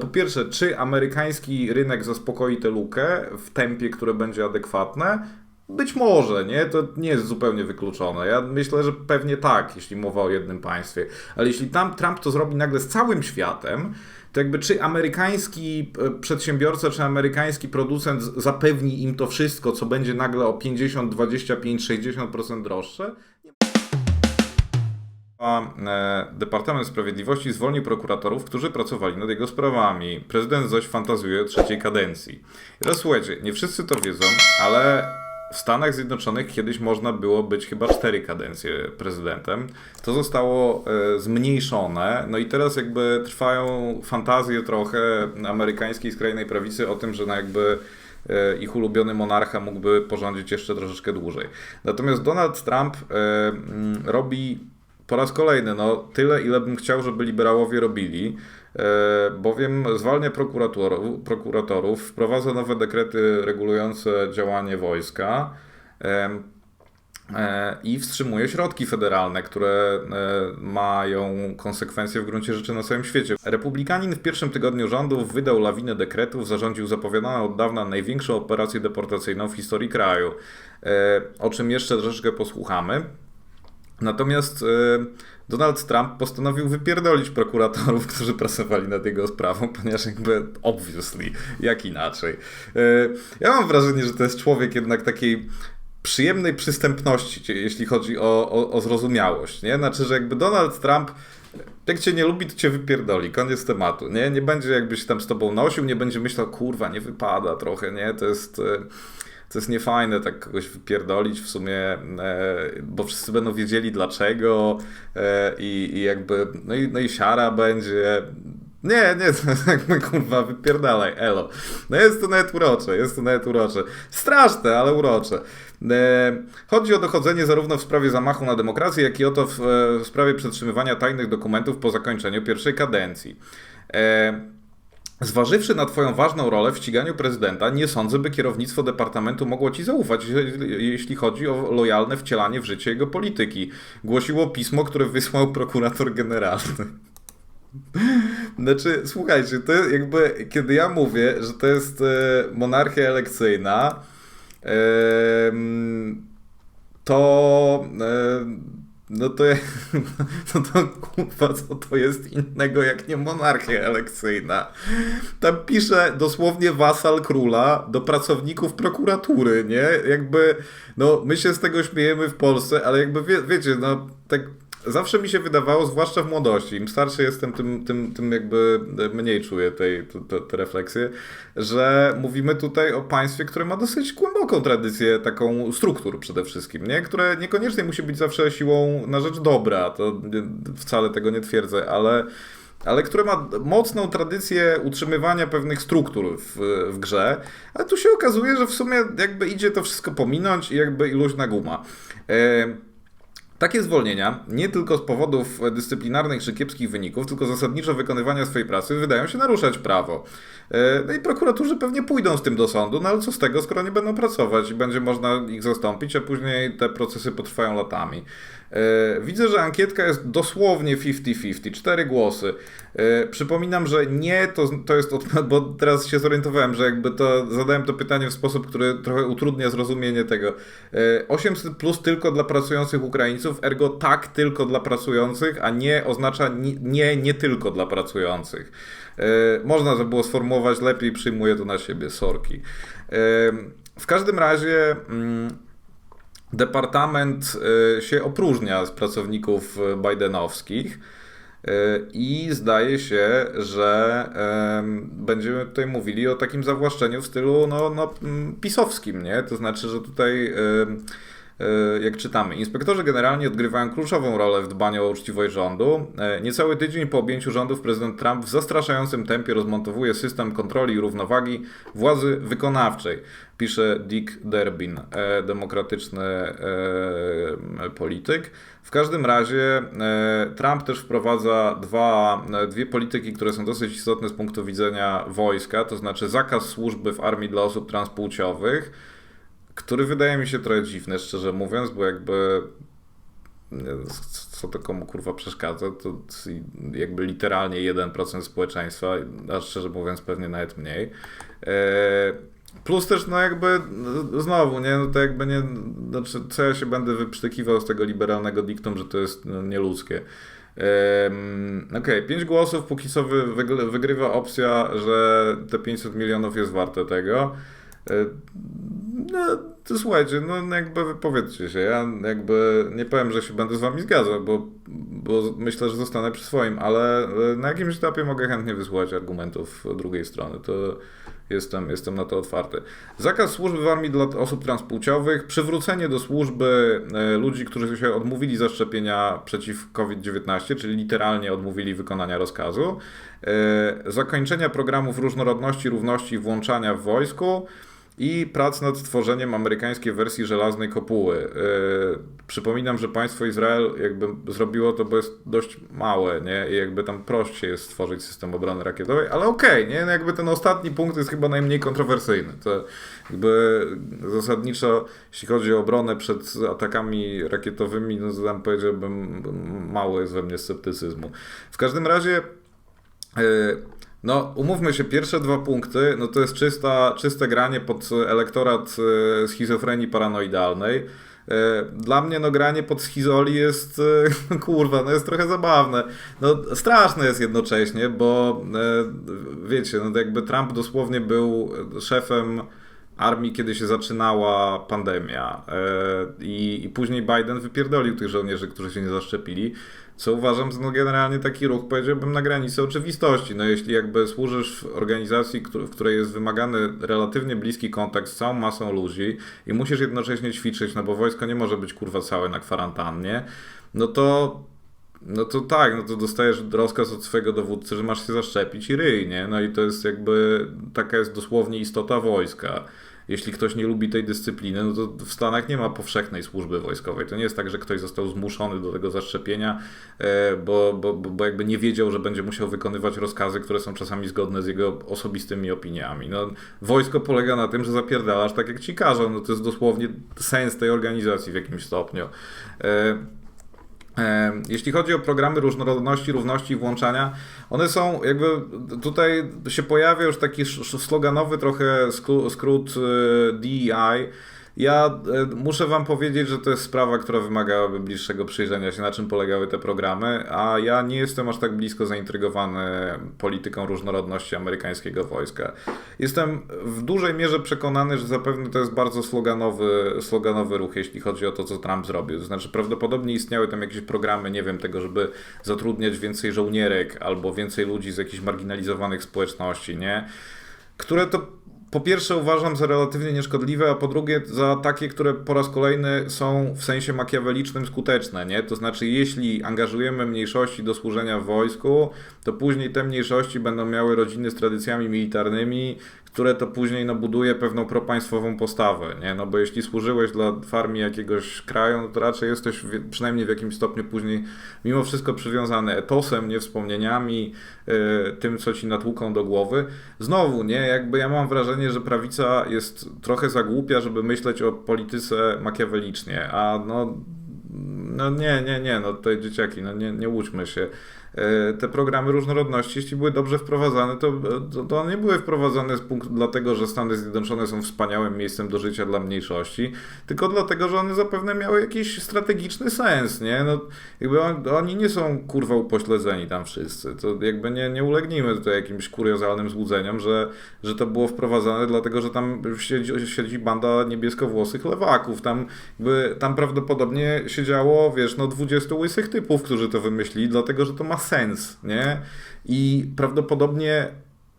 Po pierwsze, czy amerykański rynek zaspokoi tę lukę w tempie, które będzie adekwatne? Być może, nie? To nie jest zupełnie wykluczone. Ja myślę, że pewnie tak, jeśli mowa o jednym państwie. Ale jeśli tam Trump to zrobi nagle z całym światem, to jakby czy amerykański e, przedsiębiorca, czy amerykański producent zapewni im to wszystko, co będzie nagle o 50, 25, 60% droższe? E, Departament Sprawiedliwości zwolnił prokuratorów, którzy pracowali nad jego sprawami. Prezydent zaś fantazjuje o trzeciej kadencji. I teraz słuchajcie, nie wszyscy to wiedzą, ale w Stanach Zjednoczonych kiedyś można było być chyba cztery kadencje prezydentem. To zostało e, zmniejszone, no i teraz jakby trwają fantazje trochę amerykańskiej skrajnej prawicy o tym, że no jakby e, ich ulubiony monarcha mógłby porządzić jeszcze troszeczkę dłużej. Natomiast Donald Trump e, robi po raz kolejny, no tyle, ile bym chciał, żeby liberałowie robili, e, bowiem zwalnia prokuratorów, prokuratorów, wprowadza nowe dekrety regulujące działanie wojska em, e, i wstrzymuje środki federalne, które e, mają konsekwencje w gruncie rzeczy na całym świecie. Republikanin w pierwszym tygodniu rządów wydał lawinę dekretów, zarządził zapowiadaną od dawna największą operację deportacyjną w historii kraju, e, o czym jeszcze troszeczkę posłuchamy. Natomiast e, Donald Trump postanowił wypierdolić prokuratorów, którzy pracowali nad jego sprawą, ponieważ jakby obviously, jak inaczej. E, Ja mam wrażenie, że to jest człowiek jednak takiej przyjemnej przystępności, jeśli chodzi o, o, o zrozumiałość, nie? Znaczy, że jakby Donald Trump jak cię nie lubi, to cię wypierdoli. Koniec tematu, nie? Nie będzie jakbyś tam z tobą nosił, nie będzie myślał, kurwa, nie wypada trochę, nie? To jest... e, to jest niefajne tak kogoś wypierdolić w sumie, e, bo wszyscy będą wiedzieli dlaczego e, i, i jakby, no i, no i siara będzie. Nie, nie, jakby kurwa wypierdalaj, elo. No jest to nawet urocze, jest to nawet urocze. Straszne, ale urocze. E, Chodzi o dochodzenie zarówno w sprawie zamachu na demokrację, jak i o to w, w sprawie przetrzymywania tajnych dokumentów po zakończeniu pierwszej kadencji. Zważywszy na Twoją ważną rolę w ściganiu prezydenta, nie sądzę, by kierownictwo departamentu mogło Ci zaufać, je- jeśli chodzi o lojalne wcielanie w życie jego polityki. Głosiło pismo, które wysłał prokurator generalny. Znaczy, słuchajcie, to jakby, kiedy ja mówię, że to jest e, monarchia elekcyjna, to e, no to, no to kurwa, co to jest innego jak nie monarchia elekcyjna. Tam pisze dosłownie wasal króla do pracowników prokuratury, nie? Jakby, no my się z tego śmiejemy w Polsce, ale jakby wie, wiecie, no tak zawsze mi się wydawało, zwłaszcza w młodości, im starszy jestem, tym, tym, tym jakby mniej czuję tej, te, te, refleksje, że mówimy tutaj o państwie, które ma dosyć głęboką tradycję taką struktur przede wszystkim, nie? Które niekoniecznie musi być zawsze siłą na rzecz dobra, to wcale tego nie twierdzę, ale ale które ma mocną tradycję utrzymywania pewnych struktur w, w grze, ale tu się okazuje, że w sumie jakby idzie to wszystko pominąć i jakby i luźna guma. E, takie zwolnienia, nie tylko z powodów dyscyplinarnych czy kiepskich wyników, tylko zasadniczo wykonywania swojej pracy, wydają się naruszać prawo. E, No i prokuratorzy pewnie pójdą z tym do sądu, no ale co z tego, skoro nie będą pracować i będzie można ich zastąpić, a później te procesy potrwają latami. E, Widzę, że ankietka jest dosłownie 50-50, cztery głosy. E, Przypominam, że nie to, to jest, od, bo teraz się zorientowałem, że jakby to zadałem to pytanie w sposób, który trochę utrudnia zrozumienie tego. E, 800 plus tylko dla pracujących Ukraińców, ergo tak tylko dla pracujących, a nie oznacza ni- nie, nie tylko dla pracujących. E, Można to było sformułować lepiej, przyjmuję to na siebie, sorki. E, W każdym razie. mm, Departament y, się opróżnia z pracowników Bidenowskich y, i zdaje się, że em, będziemy tutaj mówili o takim zawłaszczeniu w stylu no, no, mm, pisowskim, nie? To znaczy, że tutaj jak czytamy, inspektorzy generalnie odgrywają kluczową rolę w dbaniu o uczciwość rządu. E, Niecały tydzień po objęciu rządów prezydent Trump w zastraszającym tempie rozmontowuje system kontroli i równowagi władzy wykonawczej pisze Dick Durbin, e, demokratyczny e, polityk. W każdym razie e, Trump też wprowadza dwa, e, dwie polityki, które są dosyć istotne z punktu widzenia wojska, to znaczy zakaz służby w armii dla osób transpłciowych, który wydaje mi się trochę dziwny, szczerze mówiąc, bo jakby co to komu kurwa przeszkadza, to jakby literalnie 1% społeczeństwa, a szczerze mówiąc pewnie nawet mniej. E, plus też, no jakby, znowu, nie, no to jakby nie, znaczy, co ja się będę wyprztykiwał z tego liberalnego diktum, że to jest no, nieludzkie. Okej, okay, 5 głosów, póki co wygrywa opcja, że te 500 milionów jest warte tego. E, no, to słuchajcie, no jakby wypowiedzcie się. Ja jakby nie powiem, że się będę z wami zgadzał, bo, bo myślę, że zostanę przy swoim, ale e, na jakimś etapie mogę chętnie wysłuchać argumentów drugiej strony. To jestem, jestem na to otwarty. Zakaz służby w armii dla osób transpłciowych, przywrócenie do służby e, ludzi, którzy się odmówili zaszczepienia przeciw COVID-19, czyli literalnie odmówili wykonania rozkazu, zakończenia programów różnorodności, równości i włączania w wojsku, i prac nad tworzeniem amerykańskiej wersji żelaznej kopuły. Yy, przypominam, że państwo Izrael jakby zrobiło to, bo jest dość małe, nie? I jakby tam prościej jest stworzyć system obrony rakietowej, ale okej, okay, nie? No jakby ten ostatni punkt jest chyba najmniej kontrowersyjny. To jakby zasadniczo, jeśli chodzi o obronę przed atakami rakietowymi, no to tam powiedziałbym, mało jest we mnie sceptycyzmu. W każdym razie yy, no, umówmy się, pierwsze dwa punkty, no to jest czysta, czyste granie pod elektorat e, schizofrenii paranoidalnej. E, dla mnie no granie pod schizoli jest, e, kurwa, no jest trochę zabawne. No straszne jest jednocześnie, bo wiecie, no jakby Trump dosłownie był szefem armii, kiedy się zaczynała pandemia i, i później Biden wypierdolił tych żołnierzy, którzy się nie zaszczepili co uważam za no generalnie taki ruch, powiedziałbym, na granicy oczywistości. No jeśli jakby służysz w organizacji, w której jest wymagany relatywnie bliski kontakt z całą masą ludzi i musisz jednocześnie ćwiczyć, no bo wojsko nie może być kurwa całe na kwarantannie, no to no to tak, no to dostajesz rozkaz od swojego dowódcy, że masz się zaszczepić i ryj, nie? No i to jest jakby, taka jest dosłownie istota wojska jeśli ktoś nie lubi tej dyscypliny, no to w Stanach nie ma powszechnej służby wojskowej. To nie jest tak, że ktoś został zmuszony do tego zaszczepienia, e, bo, bo, bo jakby nie wiedział, że będzie musiał wykonywać rozkazy, które są czasami zgodne z jego osobistymi opiniami. No, wojsko polega na tym, że zapierdalasz tak jak ci każą. No, to jest dosłownie sens tej organizacji w jakimś stopniu. Jeśli chodzi o programy różnorodności, równości i włączania, one są jakby tutaj się pojawia już taki sloganowy trochę skrót e, DEI, ja e, muszę Wam powiedzieć, że to jest sprawa, która wymagałaby bliższego przyjrzenia się, na czym polegały te programy, a ja nie jestem aż tak blisko zaintrygowany polityką różnorodności amerykańskiego wojska. Jestem w dużej mierze przekonany, że zapewne to jest bardzo sloganowy, sloganowy ruch, jeśli chodzi o to, co Trump zrobił. To znaczy, prawdopodobnie istniały tam jakieś programy, nie wiem, tego, żeby zatrudniać więcej żołnierek albo więcej ludzi z jakichś marginalizowanych społeczności, nie? Które to po pierwsze uważam za relatywnie nieszkodliwe, a po drugie za takie, które po raz kolejny są w sensie makiawelicznym skuteczne, nie? To znaczy, jeśli angażujemy mniejszości do służenia w wojsku, to później te mniejszości będą miały rodziny z tradycjami militarnymi, które to później no, buduje pewną propaństwową postawę, nie? No bo jeśli służyłeś dla farmii jakiegoś kraju, no to raczej jesteś w, przynajmniej w jakimś stopniu później mimo wszystko przywiązany etosem, nie wspomnieniami, yy, tym, co ci natłuką do głowy. Znowu, nie? Jakby ja mam wrażenie, że prawica jest trochę za głupia, żeby myśleć o polityce makiawelicznie, a no no nie, nie, nie, no tutaj dzieciaki, no nie, nie łudźmy się. E, te programy różnorodności, jeśli były dobrze wprowadzane, to, to, to one nie były wprowadzane z punktu dlatego, że Stany Zjednoczone są wspaniałym miejscem do życia dla mniejszości, tylko dlatego, że one zapewne miały jakiś strategiczny sens, nie? No, jakby on, oni nie są kurwa upośledzeni tam wszyscy. To jakby nie, nie ulegnijmy tutaj jakimś kuriozalnym złudzeniom, że, że to było wprowadzane dlatego, że tam siedzi, siedzi banda niebieskowłosych lewaków. Tam, jakby, tam prawdopodobnie siedziało, wiesz, no 20 łysych typów, którzy to wymyślili, dlatego, że to ma sens, nie? I prawdopodobnie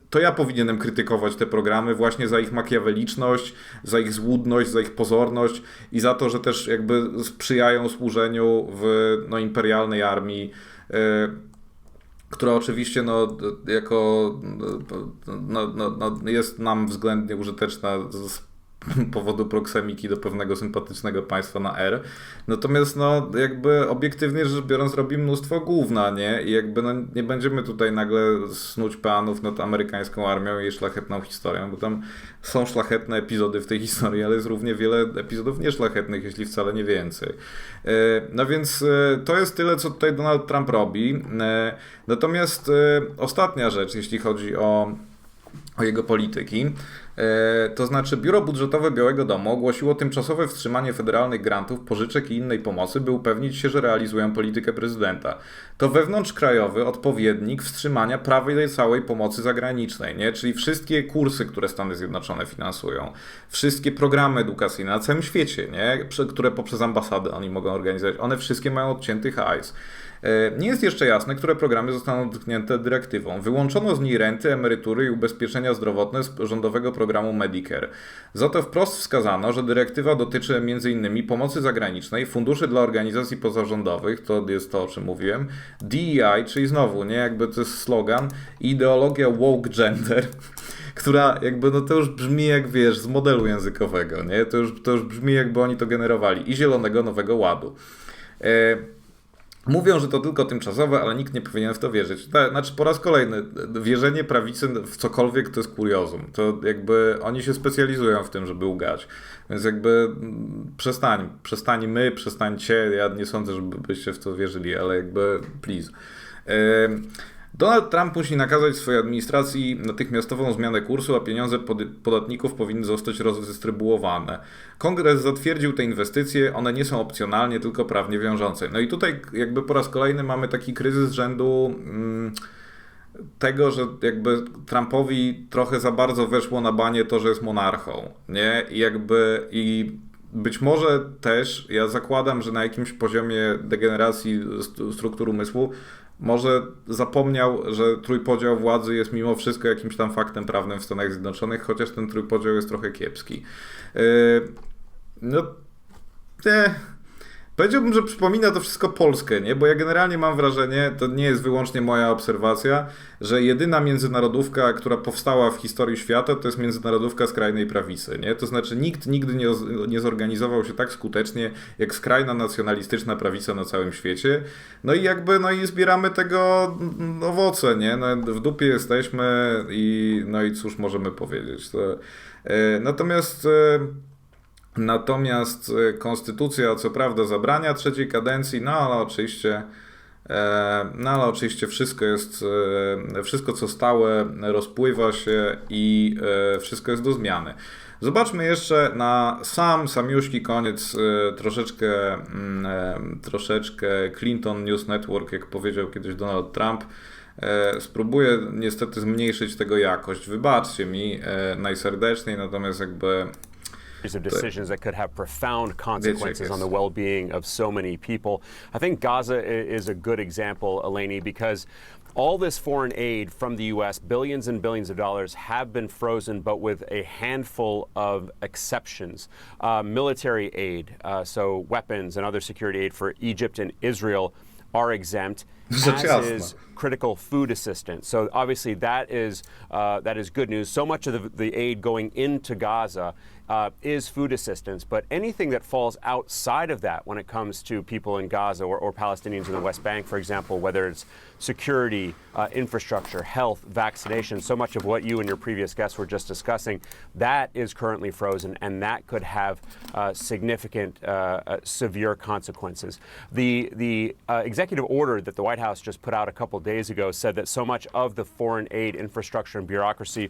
to ja powinienem krytykować te programy właśnie za ich makiaweliczność, za ich złudność, za ich pozorność i za to, że też jakby sprzyjają służeniu w no, imperialnej armii. Yy, która oczywiście no, jako no, no, no, jest nam względnie użyteczna z powodu proksemiki do pewnego sympatycznego państwa na R. Natomiast no jakby obiektywnie rzecz biorąc robi mnóstwo główna, nie? I jakby no, nie będziemy tutaj nagle snuć panów nad amerykańską armią i jej szlachetną historią, bo tam są szlachetne epizody w tej historii, ale jest równie wiele epizodów nieszlachetnych, jeśli wcale nie więcej. E, no więc e, to jest tyle, co tutaj Donald Trump robi. E, natomiast ostatnia rzecz, jeśli chodzi o o jego polityki. E, to znaczy, Biuro Budżetowe Białego Domu ogłosiło tymczasowe wstrzymanie federalnych grantów, pożyczek i innej pomocy, by upewnić się, że realizują politykę prezydenta. To wewnątrzkrajowy odpowiednik wstrzymania prawej całej pomocy zagranicznej, nie? czyli wszystkie kursy, które Stany Zjednoczone finansują, wszystkie programy edukacyjne na całym świecie, nie? które poprzez ambasady oni mogą organizować, one wszystkie mają odcięty hajs. E, nie jest jeszcze jasne, które programy zostaną dotknięte dyrektywą. Wyłączono z niej renty, emerytury i ubezpieczenia zdrowotne z rządowego programu Medicare. Za to wprost wskazano, że dyrektywa dotyczy m.in. pomocy zagranicznej, funduszy dla organizacji pozarządowych, to jest to, o czym mówiłem, DEI, czyli znowu, nie, jakby to jest slogan, ideologia woke gender która jakby, no to już brzmi jak, wiesz, z modelu językowego, nie? To już, to już brzmi jakby oni to generowali. I Zielonego Nowego Ładu. E Mówią, że to tylko tymczasowe, ale nikt nie powinien w to wierzyć. Znaczy, po raz kolejny, wierzenie prawicy w cokolwiek to jest kuriozum. To jakby oni się specjalizują w tym, żeby ugać. Więc jakby mm, przestań, przestań my, przestańcie. Ja nie sądzę, żebyście w to wierzyli, ale jakby please. Yy, Donald Trump musi nakazać swojej administracji natychmiastową zmianę kursu, a pieniądze podatników powinny zostać rozdystrybuowane. Kongres zatwierdził te inwestycje, one nie są opcjonalnie, tylko prawnie wiążące. No i tutaj jakby po raz kolejny mamy taki kryzys rzędu mm, tego, że jakby Trumpowi trochę za bardzo weszło na banie to, że jest monarchą, nie? I jakby i być może też, ja zakładam, że na jakimś poziomie degeneracji struktur umysłu może zapomniał, że trójpodział władzy jest mimo wszystko jakimś tam faktem prawnym w Stanach Zjednoczonych, chociaż ten trójpodział jest trochę kiepski. Yy, no, nie. Powiedziałbym, że przypomina to wszystko Polskę, nie? Bo ja generalnie mam wrażenie, to nie jest wyłącznie moja obserwacja, że jedyna międzynarodówka, która powstała w historii świata, to jest międzynarodówka skrajnej prawicy, nie? To znaczy nikt nigdy nie, nie zorganizował się tak skutecznie, jak skrajna nacjonalistyczna prawica na całym świecie. No i jakby, no i zbieramy tego owoce, nie? No, w dupie jesteśmy i no i cóż możemy powiedzieć. To, e, natomiast... E, Natomiast e, konstytucja co prawda zabrania trzeciej kadencji, no ale oczywiście e, no ale oczywiście wszystko jest, e, wszystko co stałe rozpływa się i wszystko jest do zmiany. Zobaczmy jeszcze na sam samiuszki koniec troszeczkę, mm, troszeczkę Clinton News Network, jak powiedział kiedyś Donald Trump. Spróbuję niestety zmniejszyć tego jakość. Wybaczcie mi najserdeczniej, natomiast jakby of decisions that could have profound consequences on the well-being of so many people. I think Gaza is a good example, Eleni, because all this foreign aid from the U.S., billions and billions of dollars, have been frozen, but with a handful of exceptions. Uh, military aid, uh, so weapons and other security aid for Egypt and Israel, are exempt. as is critical food assistance. So obviously that is uh, that is good news. So much of the, the aid going into Gaza uh, is food assistance, but anything that falls outside of that when it comes to people in Gaza or, or Palestinians in the West Bank, for example, whether it's security, uh, infrastructure, health, vaccination, so much of what you and your previous guests were just discussing, that is currently frozen, and that could have uh, significant, uh, uh, severe consequences. The the uh, executive order that the White House just put out a couple days ago said that so much of the foreign aid infrastructure and bureaucracy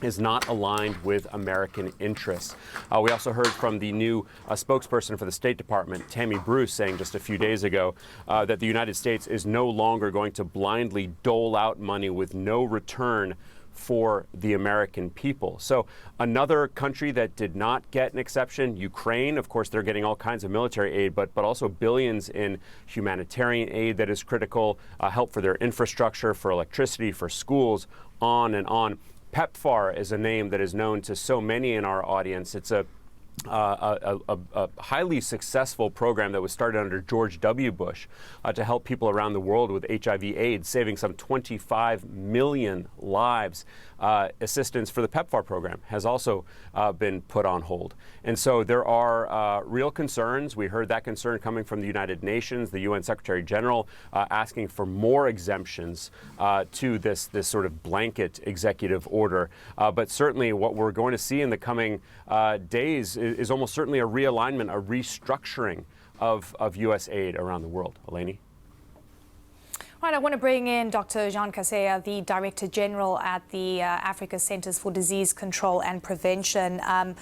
is not aligned with American interests. Uh, we also heard from the new uh, spokesperson for the State Department, Tammy Bruce, saying just a few days ago uh, that the United States is no longer going to blindly dole out money with no return for the American people. So, another country that did not get an exception, Ukraine, of course, they're getting all kinds of military aid, but, but also billions in humanitarian aid that is critical, uh, help for their infrastructure, for electricity, for schools, on and on. PEPFAR is a name that is known to so many in our audience. It's a uh, a, a, a, highly successful program that was started under George W. Bush uh, to help people around the world with HIV/AIDS, saving some 25 million lives uh, assistance for the PEPFAR program has also uh, been put on hold. And so there are uh, real concerns. We heard that concern coming from the United Nations, the UN Secretary General uh, asking for more exemptions uh, to this, this sort of blanket executive order. Uh, but certainly, what we're going to see in the coming days is, is, almost certainly a realignment, a restructuring of, of U.S. aid around the world. Eleni? Right, I want to bring in Dr. Jean Kaseya, the Director General at the uh, Africa Centers for Disease Control and Prevention. Um,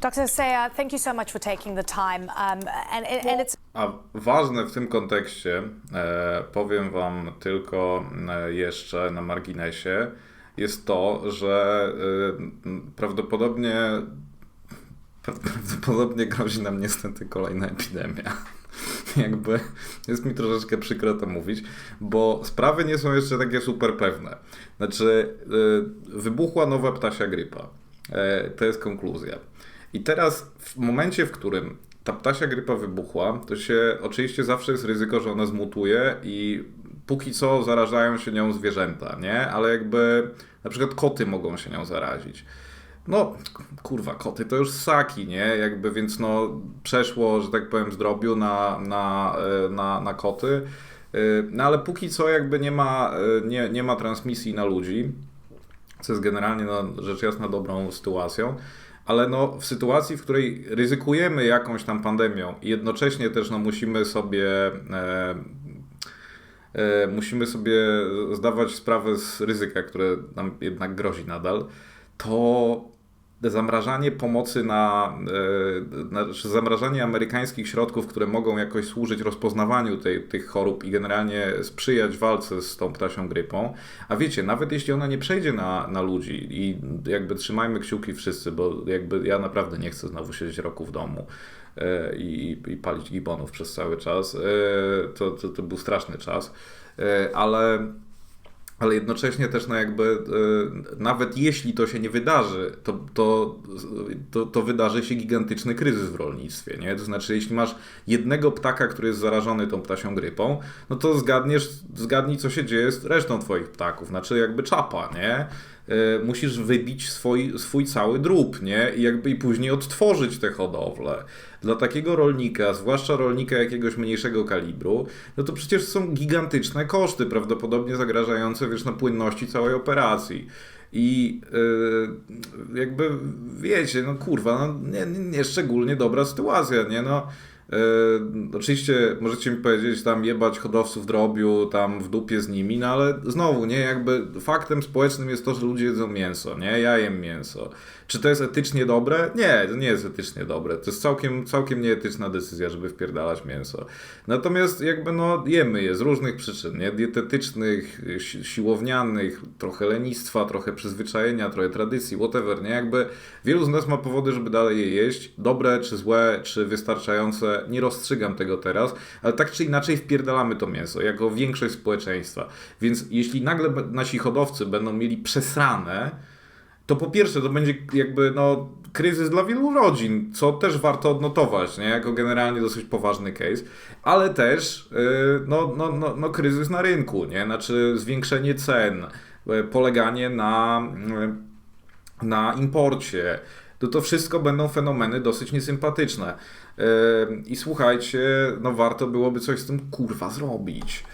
Dr. Kaseya, thank you so much for taking the time. Um, and, and it's... A ważne w tym kontekście, e, powiem Wam tylko e, jeszcze na marginesie, jest to, że e, prawdopodobnie prawdopodobnie grozi nam niestety kolejna epidemia. Jakby jest mi troszeczkę przykro to mówić, bo sprawy nie są jeszcze takie super pewne. Znaczy, yy, wybuchła nowa ptasia grypa. Yy, to jest konkluzja. I teraz w momencie, w którym ta ptasia grypa wybuchła, to się oczywiście zawsze jest ryzyko, że ona zmutuje i póki co zarażają się nią zwierzęta, nie? Ale jakby na przykład koty mogą się nią zarazić. No, kurwa, koty to już ssaki, nie? Jakby, więc no, przeszło, że tak powiem, z drobiu na, na, e, na, na koty. E, no, ale póki co jakby nie ma, e, nie, nie ma transmisji na ludzi, co jest generalnie, no, rzecz jasna, dobrą sytuacją. Ale no, w sytuacji, w której ryzykujemy jakąś tam pandemią i jednocześnie też no, musimy sobie e, musimy sobie zdawać sprawę z ryzyka, które nam jednak grozi nadal, to zamrażanie pomocy na, e, zamrażanie amerykańskich środków, które mogą jakoś służyć rozpoznawaniu tej, tych chorób i generalnie sprzyjać walce z tą ptasią grypą. A wiecie, nawet jeśli ona nie przejdzie na, na ludzi i jakby trzymajmy kciuki wszyscy, bo jakby ja naprawdę nie chcę znowu siedzieć roku w domu e, i, i palić gibonów przez cały czas. E, to, to, to był straszny czas, ale ale jednocześnie też no jakby e, nawet jeśli to się nie wydarzy, to, to, to, to, wydarzy się gigantyczny kryzys w rolnictwie, nie? To znaczy, jeśli masz jednego ptaka, który jest zarażony tą ptasią grypą, no to zgadniesz, zgadnij co się dzieje z resztą twoich ptaków, znaczy jakby czapa, nie? E, musisz wybić swój, swój cały drób, nie? I jakby i później odtworzyć te hodowle. Dla takiego rolnika, zwłaszcza rolnika jakiegoś mniejszego kalibru, no to przecież są gigantyczne koszty, prawdopodobnie zagrażające, wiesz, na płynności całej operacji. I yy, jakby wiecie, no kurwa, no nie, nie szczególnie dobra sytuacja, nie? No, oczywiście możecie mi powiedzieć tam jebać hodowców drobiu, tam w dupie z nimi, no ale znowu, nie, jakby faktem społecznym jest to, że ludzie jedzą mięso, nie, ja jem mięso. Czy to jest etycznie dobre? Nie, to nie jest etycznie dobre. To jest całkiem, całkiem nieetyczna decyzja, żeby wpierdalać mięso. Natomiast jakby no jemy je z różnych przyczyn, nie? Dietetycznych, siłownianych, trochę lenistwa, trochę przyzwyczajenia, trochę tradycji, whatever, nie? Jakby wielu z nas ma powody, żeby dalej je jeść. Dobre czy złe, czy wystarczające, nie rozstrzygam tego teraz, ale tak czy inaczej wpierdalamy to mięso, jako większość społeczeństwa. Więc jeśli nagle nasi hodowcy będą mieli przesrane, to po pierwsze to będzie jakby no, kryzys dla wielu rodzin, co też warto odnotować, nie? jako generalnie dosyć poważny case, ale też yy, no, no, no, no, kryzys na rynku, nie? znaczy zwiększenie cen, yy, poleganie na, yy, na imporcie. To, to wszystko będą fenomeny dosyć niesympatyczne. I słuchajcie, no warto byłoby coś z tym kurwa zrobić.